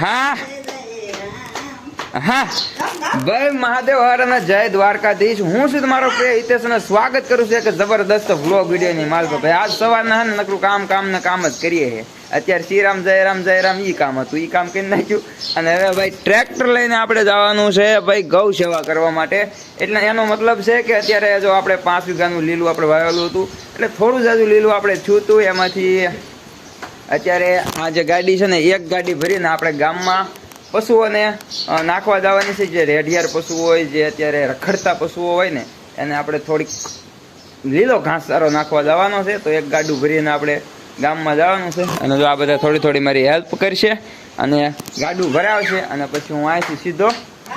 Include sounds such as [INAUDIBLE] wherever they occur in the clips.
હા હા હું સ્વાગત કરું છું કે જબરદસ્ત વ્લોગ વિડીયોની માલ આજ સવારના હે નકરું કામ કામ ને કામ જ કરીએ છે અત્યારે શ્રીરામ, જયરામ જયરામ, ઈ કામ હતું. ઈ કામ કરી નાખ્યું. અને હવે ભાઈ, ટ્રેક્ટર લઈને આપણે જવાનું છે ભાઈ, ગૌ સેવા કરવા માટે. એટલે એનો મતલબ છે કે અત્યારે જો આપણે પાંચ વીઘાનું લીલું આપણે વાવેલું હતું. એટલે થોડું જાજુ લીલું આપણે હતું. એમાંથી અત્યારે આ જે ગાડી છે ને, એક ગાડી ભરીને આપણે ગામમાં પશુઓને નાખવા જવાની છે. જે રેઢિયાર પશુઓ હોય, જે અત્યારે રખડતા પશુઓ હોય ને, એને આપણે થોડીક લીલો ઘાસચારો નાખવા જવાનો છે. તો એક ગાડું ભરીને આપણે ગામમાં જવાનું છે. અને જો આ બધા થોડી થોડી મારી હેલ્પ કરશે અને ગાડું ભરાવશે અને પછી હું અહીંથી સીધો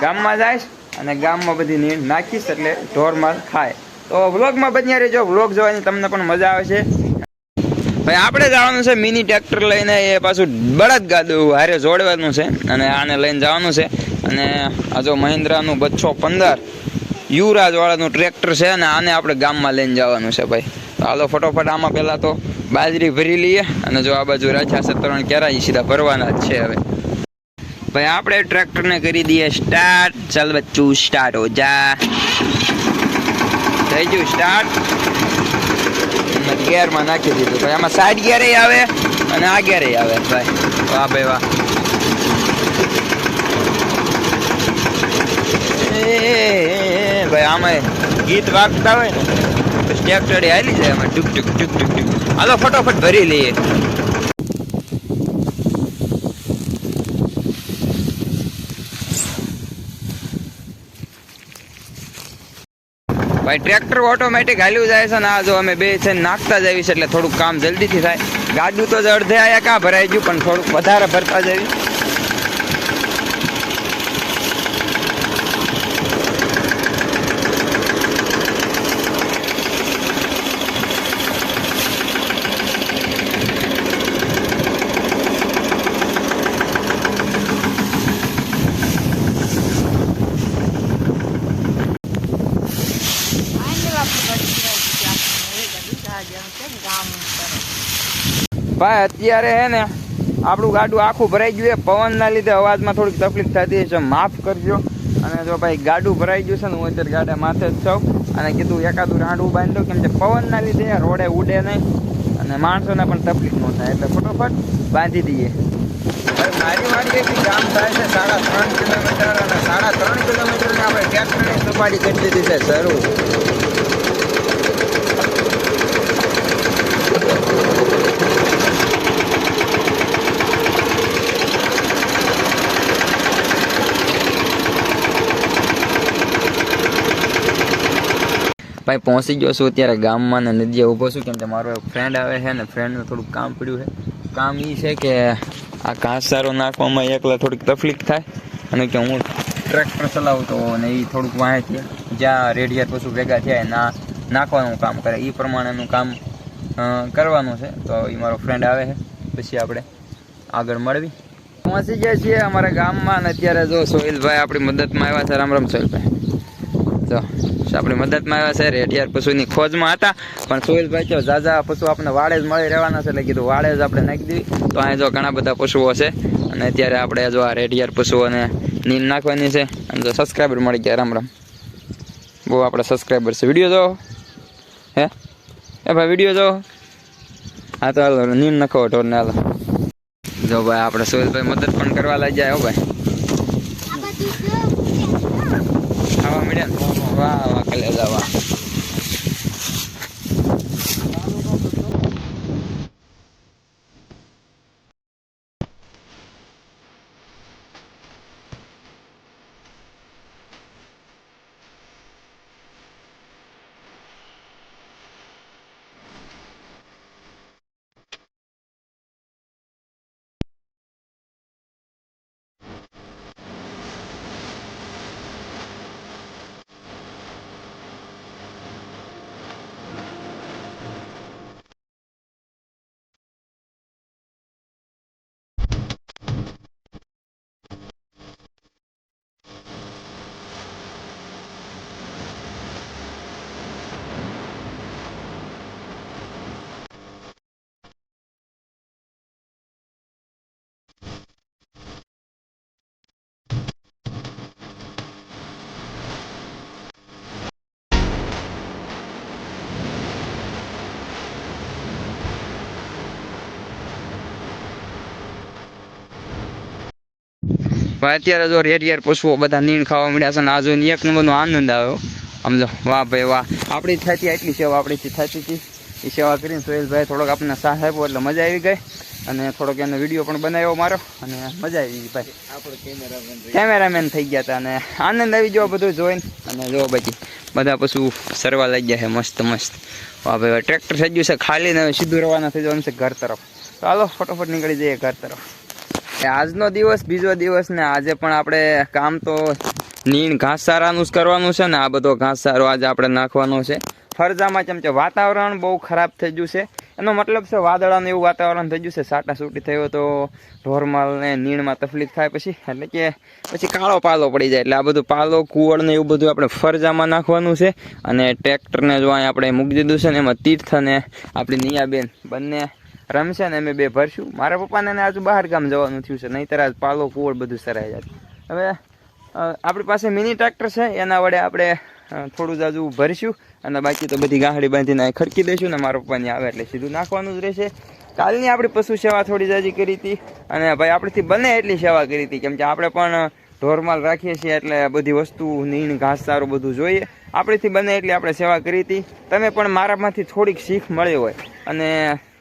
ગામમાં જઈશ અને ગામમાં બધી નીંદ નાખીશ એટલે ઢોરમાં ખાય. તો વ્લોગમાં બન્યા રહેજો. વ્લોગ જોવાની તમને પણ મજા આવશે. ભાઈ, આપણે જવાનું છે મિની ટ્રેક્ટર લઈને એ પાછું બળદ ગાડું હારે જોડવાનું છે અને આને લઈને જવાનું છે. અને આ જો મહિન્દ્રાનું બચ્છો પંદર, યુવરાજવાળાનું ટ્રેક્ટર છે અને આને આપણે ગામમાં લઈને જવાનું છે ભાઈ. હાલો ફટોફટ આમાં પહેલાં તો બાજરી ભરી લઈએ અને જો આ બાજુ રાખ્યા છે ત્રણ ક્યારે સીધા ભરવાના જ છે હવે. ભાઈ, આપણે ટ્રેક્ટરને કરી દઈએ સ્ટાર્ટ. ચાલ બચ્ચું, સ્ટાર્ટ હો જા. થઈ ગયું, સ્ટાર્ટ. ગેરમાં નાખી દીધું ભાઈ. આમાં સાઈડ ગેરે આવે અને આ ગેરે આવે ભાઈ. વાહ ભાઈ વાહ. ભાઈ આમાં ગીત વાગતા હોય ને સ્ટેપ ચડી, હાલી જાય આમાં. ટુક ટુક ટુક ટુક ટુક. હાલો, ફટોફટ ભરી લઈએ. ભાઈ, ટ્રેક્ટર ઓટોમેટિક હાલ્યું જાય છે ને આ જો અમે બે છે નાખતા જ આવીશ એટલે થોડુંક કામ જલ્દીથી થાય. ગાડું તો અડધે આયા, કાં ભરાઈ ગયું, પણ થોડુંક વધારે ભરતા જવી ભાઈ, અત્યારે હે ને આપણું ગાડું આખું ભરાઈ ગયું છે. પવનના લીધે અવાજમાં થોડીક તકલીફ થતી છે. માફ કરજો. અને જો ભાઈ, ગાડું ભરાઈ ગયું છે ને, હું અત્યારે ગાડા માથે જ છું. અને કીધું એકાદું રાંડું બાંધ્યું. કેમ કે પવનના લીધે રોડે ઉડે નહીં. અને માણસોને પણ તકલીફ ન થાય. એટલે ફટોફટ બાંધી દઈએ. મારી મારી એક ગામ થાય છે સાડા ત્રણ કિલોમીટર અને સાડા ત્રણ કિલોમીટરની આપણે ટ્રેક્ટરની સપાટી કરી દીધી છે. શરૂ. ભાઈ પહોંચી ગયો છું અત્યારે ગામમાં ને નદીએ ઊભો છું. કેમ કે મારો એક ફ્રેન્ડ આવે છે ને ફ્રેન્ડનું થોડુંક કામ પડ્યું છે. કામ એ છે કે આ ઘાસચારો નાખવામાં એકલા થોડીક તકલીફ થાય અને કે હું ટ્રેક્ટર ચલાવું તો ને એ થોડુંક વાંચે. જ્યાં રેડિયર પશુ ભેગા થયા ના નાખવાનું કામ કરે. એ પ્રમાણેનું કામ કરવાનું છે. તો એ મારો ફ્રેન્ડ આવે છે. પછી આપણે આગળ મળવી. પહોંચી ગયા છીએ અમારા ગામમાં અને અત્યારે જો સોહિલભાઈ આપણી મદદમાં આવ્યા છે. રામ રામ સોહિલભાઈ. તો આપણી મદદમાં આવ્યા છે. રેઢિયાર પશુની ખોજમાં હતા. પણ સુહેલભાઈ તો ઝાઝા પશુ આપણે વાડે જ મળી રહેવાના છે. એટલે કીધું વાડે જ આપણે નાખી દીધી. તો અહીંયા જો ઘણા બધા પશુઓ છે. અને અત્યારે આપણે જો આ રેઢિયાર પશુઓને નીંદ નાખવાની છે. અને જો સબસ્ક્રાઈબર મળી ગયા રામ રામ. બહુ આપણા સબસ્ક્રાઈબર છે. વીડિયો જો હે? એ ભાઈ વીડિયો જો હા તો હાલો નીંદ નખો ઢોરને હાલો. જો ભાઈ આપણે સોહિલભાઈ મદદ પણ કરવા લાગ્યા હો ભાઈ. ખાવા મળ્યા ને વાહ વાહ કલેજા વાહ પણ અત્યારે જો રેર રેર પશુઓ બધા નીણ ખાવા મળ્યા છે ને આ જોઈને એક નંબરનો આનંદ આવ્યો. સમજો વાહ ભાઈ વાહ. આપણી થતી એટલી સેવા આપણીથી થતી હતી. એ સેવા કરીને સોહેલભાઈ થોડોક આપણને સાથ આપ્યો એટલે મજા આવી ગઈ. અને થોડોક એનો વીડિયો પણ બનાવ્યો મારો. અને મજા આવી ગઈ ભાઈ. આપણો કેમેરામેન કેમેરામેન થઈ ગયા હતા અને આનંદ આવી ગયો બધું જોઈને. અને જો પછી બધા પશુ સરવા લઈ ગયા છે મસ્ત મસ્ત. વાહ ભાઈ ટ્રેક્ટર થઈ ગયું છે ખાલી ને હવે સીધું રવાના થઈ જવાનું છે ઘર તરફ. તો હાલો ફટોફટ નીકળી જઈએ ઘર તરફ. આજનો દિવસ, બીજો દિવસ ને આજે પણ આપણે કામ તો નીણ ઘાસચારાનું જ કરવાનું છે ને આ બધો ઘાસચારો આજે આપણે નાખવાનો છે. ફરજામાં કેમ છે વાતાવરણ બહુ ખરાબ થઈ ગયું છે. એનો મતલબ છે વાદળાનું એવું વાતાવરણ થઈ ગયું છે, સાટા સૂટી થયો તો ઢોરમાલને નીણમાં તકલીફ થાય પછી, એટલે કે પછી કાળો પાલો પડી જાય. એટલે આ બધું પાલો, કુવળ ને એવું બધું આપણે ફરજામાં નાખવાનું છે. અને ટ્રેક્ટરને જો આપણે મૂકી દીધું છે ને એમાં તીર્થ અને આપણી નિયાબેન બંને રમશે ને અમે બે ભરશું. મારા પપ્પાને આજુ બહાર ગામ જવાનું થયું છે, નહીંતર આજ પાલો કુવળ બધું સરાઈ જાય હવે આપણી પાસે મિની ટ્રેક્ટર છે, એના વડે આપણે થોડું થોડું જાજુ ભરીશું અને બાકી તો બધી ગાંહડી બાંધીને ખડકી દઈશું ને મારા પપ્પાની આવે એટલે સીધું નાખવાનું જ રહેશે. કાલની આપણી પશુ સેવા થોડી જાજી કરી હતી અને ભાઈ આપણીથી બને એટલી સેવા કરી હતી, કેમ કે આપણે પણ ઢોરમાલ રાખીએ છીએ એટલે બધી વસ્તુ, નીણ, ઘાસ, સારું બધું જોઈએ. આપણીથી બને એટલી આપણે સેવા કરી હતી. તમે પણ મારામાંથી થોડીક શીખ મળી હોય અને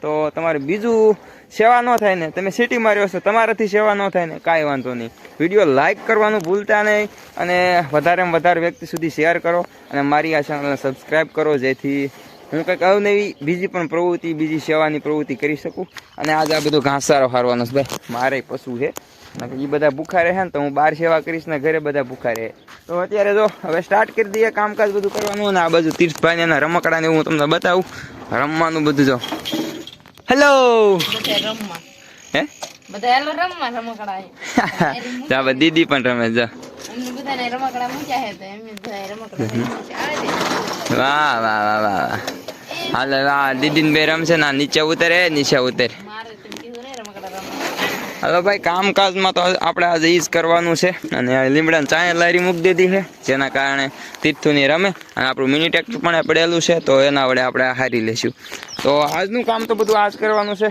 તો તમારે બીજું સેવા ન થાય ને, તમે સિટીમાં રહ્યો છો, તમારાથી સેવા ન થાય ને, કાંઈ વાંધો નહીં. વીડિયો લાઇક કરવાનું ભૂલતા નહીં અને વધારેમાં વધારે વ્યક્તિ સુધી શેર કરો અને મારી આ ચેનલને સબસ્ક્રાઈબ કરો, જેથી હું કંઈક અવનવી, બીજી પણ પ્રવૃત્તિ, બીજી સેવાની પ્રવૃત્તિ કરી શકું. અને આજે આ બધું ઘાસચારો હારવાનો છે. ભાઈ, મારે પશુ છે. એ બધા ભૂખા રહે ને, તો હું બહાર સેવા કરીશ ને ઘરે બધા ભૂખા રહે. તો અત્યારે જો, હવે સ્ટાર્ટ કરી દઈએ, કામકાજ બધું કરવાનું અને આ બાજુ તીર્થભાઈને એના રમકડાને હું તમને બતાવું. રમવાનું બધું જો. હેલો રમવા હે? બધા હેલો રમવા રમકડા જા [LAUGHS] બા દીદી પણ રમે જા. અમને બધાને રમકડા મૂક્યા હે તો એમને બધા રમકડા વાહ વાહ વાહ વાહ હાલ વાહ દીદી ને બે રમશે ના નીચે ઉતરે નીચે ઉતરે છે. મારે તેમ કીધું ને રમકડા રમવા હવે ભાઈ, કામકાજમાં તો આપણે આજે ઈ જ કરવાનું છે. અને આ લીમડાને ચાય લારી મૂકી દીધી છે, જેના કારણે તીર્થુની રમે અને આપણું મિની ટ્રેક્ટર પણ પડેલું છે, તો એના વડે આપણે હારી લઈશું. તો આજનું કામ તો બધું આજ કરવાનું છે.